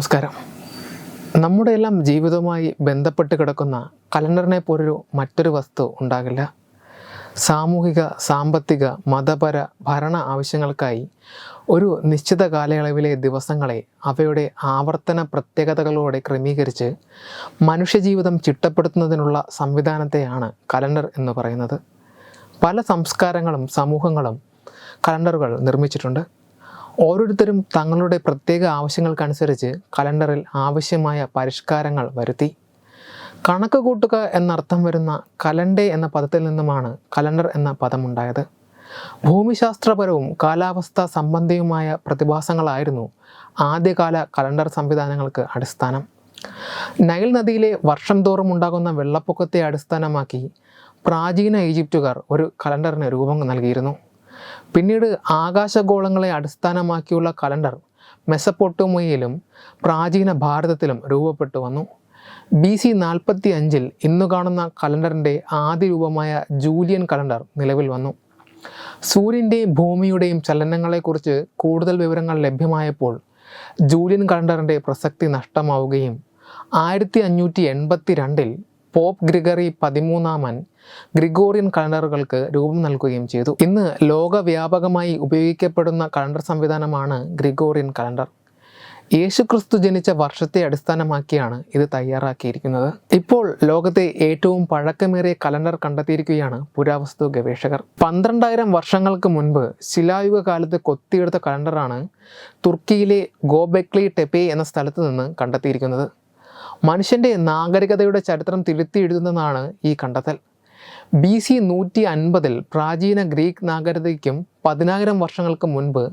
നമസ്കാരം. നമ്മുടെ എല്ലാം ജീവിതവുമായി ബന്ധപ്പെട്ട് കിടക്കുന്ന കലണ്ടറിനെ പോലൊരു മറ്റൊരു വസ്തു ഉണ്ടാകില്ല. സാമൂഹിക സാമ്പത്തിക മതപര ഭരണ ആവശ്യങ്ങൾക്കായി ഒരു നിശ്ചിത കാലയളവിലെ ദിവസങ്ങളെ അവയുടെ ആവർത്തന പ്രത്യേകതകളോടെ ക്രമീകരിച്ച് മനുഷ്യജീവിതം ചിട്ടപ്പെടുത്തുന്നതിനുള്ള സംവിധാനത്തെയാണ് കലണ്ടർ എന്ന് പറയുന്നത്. പല സംസ്കാരങ്ങളും സമൂഹങ്ങളും കലണ്ടറുകൾ നിർമ്മിച്ചിട്ടുണ്ട്. ഓരോരുത്തരും തങ്ങളുടെ പ്രത്യേക ആവശ്യങ്ങൾക്കനുസരിച്ച് കലണ്ടറിൽ ആവശ്യമായ പരിഷ്കാരങ്ങൾ വരുത്തി. കണക്ക് കൂട്ടുക എന്നർത്ഥം വരുന്ന കലണ്ടേ എന്ന പദത്തിൽ നിന്നുമാണ് കലണ്ടർ എന്ന പദമുണ്ടായത്. ഭൂമിശാസ്ത്രപരവും കാലാവസ്ഥാ സംബന്ധിയുമായ പ്രതിഭാസങ്ങളായിരുന്നു ആദ്യകാല കലണ്ടർ സംവിധാനങ്ങൾക്ക് അടിസ്ഥാനം. നൈൽ നദിയിലെ വർഷം തോറും ഉണ്ടാകുന്ന വെള്ളപ്പൊക്കത്തെ അടിസ്ഥാനമാക്കി പ്രാചീന ഈജിപ്തുകാർ ഒരു കലണ്ടറിന് രൂപം നൽകിയിരുന്നു. പിന്നീട് ആകാശഗോളങ്ങളെ അടിസ്ഥാനമാക്കിയുള്ള കലണ്ടർ മെസപ്പൊട്ടോമിയയിലും പ്രാചീന ഭാരതത്തിലും രൂപപ്പെട്ടു വന്നു. ബി സി നാൽപ്പത്തി അഞ്ചിൽ ഇന്നു കാണുന്ന കലണ്ടറിന്റെ ആദ്യ രൂപമായ ജൂലിയൻ കലണ്ടർ നിലവിൽ വന്നു. സൂര്യന്റെയും ഭൂമിയുടെയും ചലനങ്ങളെക്കുറിച്ച് കൂടുതൽ വിവരങ്ങൾ ലഭ്യമായപ്പോൾ ജൂലിയൻ കലണ്ടറിന്റെ പ്രസക്തി നഷ്ടമാവുകയും ആയിരത്തി അഞ്ഞൂറ്റി എൺപത്തി രണ്ടിൽ പോപ്പ് ഗ്രിഗറി പതിമൂന്നാമൻ ഗ്രിഗോറിയൻ കലണ്ടറുകൾക്ക് രൂപം നൽകുകയും ചെയ്തു. ഇന്ന് ലോകവ്യാപകമായി ഉപയോഗിക്കപ്പെടുന്ന കലണ്ടർ സംവിധാനമാണ് ഗ്രിഗോറിയൻ കലണ്ടർ. യേശുക്രിസ്തു ജനിച്ച വർഷത്തെ അടിസ്ഥാനമാക്കിയാണ് ഇത് തയ്യാറാക്കിയിരിക്കുന്നത്. ഇപ്പോൾ ലോകത്തെ ഏറ്റവും പഴക്കമേറിയ കലണ്ടർ കണ്ടെത്തിയിരിക്കുകയാണ് പുരാവസ്തു ഗവേഷകർ. പന്ത്രണ്ടായിരം വർഷങ്ങൾക്ക് മുൻപ് ശിലായുഗ കാലത്ത് കൊത്തിയെടുത്ത കലണ്ടറാണ് തുർക്കിയിലെ ഗോബെക്ലി ടെപ്പെ എന്ന സ്ഥലത്ത് നിന്ന് കണ്ടെത്തിയിരിക്കുന്നത്. മനുഷ്യന്റെ നാഗരികതയുടെ ചരിത്രം തിരുത്തി എഴുതുന്നതാണ് ഈ കണ്ടെത്തൽ. ബി സി നൂറ്റി അൻപതിൽ പ്രാചീന ഗ്രീക്ക് നാഗരികതയ്ക്കും പതിനായിരം വർഷങ്ങൾക്ക് മുൻപ്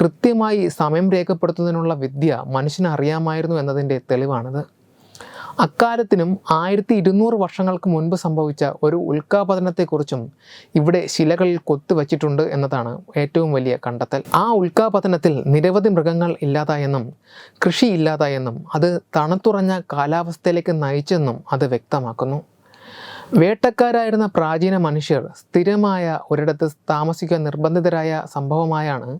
കൃത്യമായി സമയം രേഖപ്പെടുത്തുന്നതിനുള്ള വിദ്യ മനുഷ്യന് അറിയാമായിരുന്നു എന്നതിന്റെ തെളിവാണിത്. അക്കാലത്തിനും ആയിരത്തി ഇരുന്നൂറ് വർഷങ്ങൾക്ക് മുൻപ് സംഭവിച്ച ഒരു ഉൽക്കാപതനത്തെക്കുറിച്ചും ഇവിടെ ശിലകളിൽ കൊത്തുവച്ചിട്ടുണ്ട് എന്നതാണ് ഏറ്റവും വലിയ കണ്ടെത്തൽ. ആ ഉൽക്കാപതനത്തിൽ നിരവധി മൃഗങ്ങൾ ഇല്ലാതായെന്നും കൃഷി ഇല്ലാതായെന്നും അത് തണുത്തുറഞ്ഞ കാലാവസ്ഥയിലേക്ക് നയിച്ചെന്നും അത് വ്യക്തമാക്കുന്നു. വേട്ടക്കാരായിരുന്ന പ്രാചീന മനുഷ്യർ സ്ഥിരമായ ഒരിടത്ത് താമസിക്കാൻ നിർബന്ധിതരായ സംഭവമായാണ്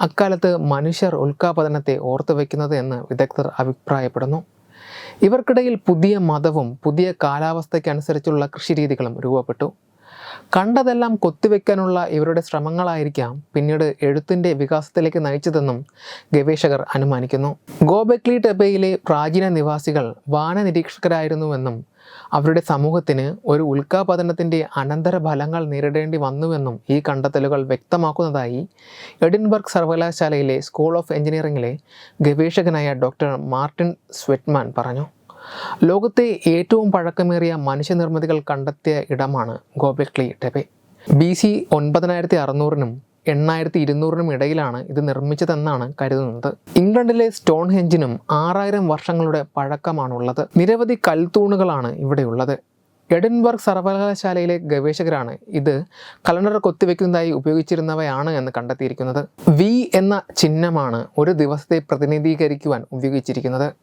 അക്കാലത്ത് മനുഷ്യർ ഉൽക്കാപതനത്തെ ഓർത്തു വയ്ക്കുന്നത് എന്ന് വിദഗ്ധർ അഭിപ്രായപ്പെടുന്നു. ഇവർക്കിടയിൽ പുതിയ മതവും പുതിയ കാലാവസ്ഥയ്ക്കനുസരിച്ചുള്ള കൃഷിരീതികളും രൂപപ്പെട്ടു. കണ്ടതെല്ലാം കൊത്തിവെക്കാനുള്ള ഇവരുടെ ശ്രമങ്ങളായിരിക്കാം പിന്നീട് എഴുത്തിന്റെ വികാസത്തിലേക്ക് നയിച്ചതെന്നും ഗവേഷകർ അനുമാനിക്കുന്നു. ഗോബെക്ലി ടെബയിലെ പ്രാചീന നിവാസികൾ വാന നിരീക്ഷകരായിരുന്നുവെന്നും അവരുടെ സമൂഹത്തിന് ഒരു ഉൽക്കാപതനത്തിന്റെ അനന്തര ഫലങ്ങൾ നേരിടേണ്ടി വന്നുവെന്നും ഈ കണ്ടെത്തലുകൾ വ്യക്തമാക്കുന്നതായി എഡിൻബർഗ് സർവകലാശാലയിലെ സ്കൂൾ ഓഫ് എഞ്ചിനീയറിംഗിലെ ഗവേഷകനായ ഡോക്ടർ മാർട്ടിൻ സ്വെറ്റ്മാൻ പറഞ്ഞു ലോകത്തെ ഏറ്റവും പഴക്കമേറിയ മനുഷ്യനിർമ്മിതികൾ കണ്ടെത്തിയ ഇടമാണ് ഗോബെക്ലി ടെപെ ബി സി ഒൻപതിനായിരത്തി അറുന്നൂറിനും എണ്ണായിരത്തി ഇരുന്നൂറിനും ഇടയിലാണ് ഇത് നിർമ്മിച്ചതെന്നാണ് കരുതുന്നത്. ഇംഗ്ലണ്ടിലെ സ്റ്റോൺ ഹെഞ്ചിനും ആറായിരം വർഷങ്ങളുടെ പഴക്കമാണുള്ളത്. നിരവധി കൽത്തൂണുകളാണ് ഇവിടെയുള്ളത്. എഡൻബർഗ് സർവകലാശാലയിലെ ഗവേഷകരാണ് ഇത് കലണ്ടർ കൊത്തിവെക്കുന്നതായി ഉപയോഗിച്ചിരുന്നവയാണ് എന്ന് കണ്ടെത്തിയിരിക്കുന്നത്. വി എന്ന ചിഹ്നമാണ് ഒരു ദിവസത്തെ പ്രതിനിധീകരിക്കുവാൻ ഉപയോഗിച്ചിരിക്കുന്നത്.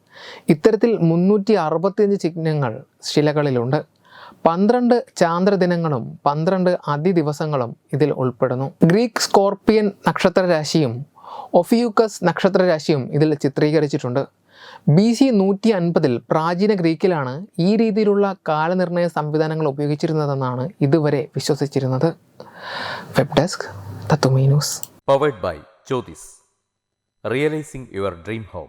ഇത്തരത്തിൽ മുന്നൂറ്റി അറുപത്തിയഞ്ച് ചിഹ്നങ്ങൾ ശിലകളിലുണ്ട്. പന്ത്രണ്ട് ചാന്ദ്രദിനങ്ങളും പന്ത്രണ്ട് അതിദിവസങ്ങളും ഇതിൽ ഉൾപ്പെടുന്നു. ഗ്രീക്ക് സ്കോർപ്പിയൻ നക്ഷത്രരാശിയും ഒഫിയൂക്കസ് നക്ഷത്രരാശിയും ഇതിൽ ചിത്രീകരിച്ചിട്ടുണ്ട്. ബി സി നൂറ്റി അൻപതിൽ പ്രാചീന ഗ്രീക്കിലാണ് ഈ രീതിയിലുള്ള കാലനിർണയ സംവിധാനങ്ങൾ ഉപയോഗിച്ചിരുന്നതെന്നാണ് ഇതുവരെ വിശ്വസിച്ചിരുന്നത്. Web desk തത്തുമീ news. Powered by Jyothis realising your dream home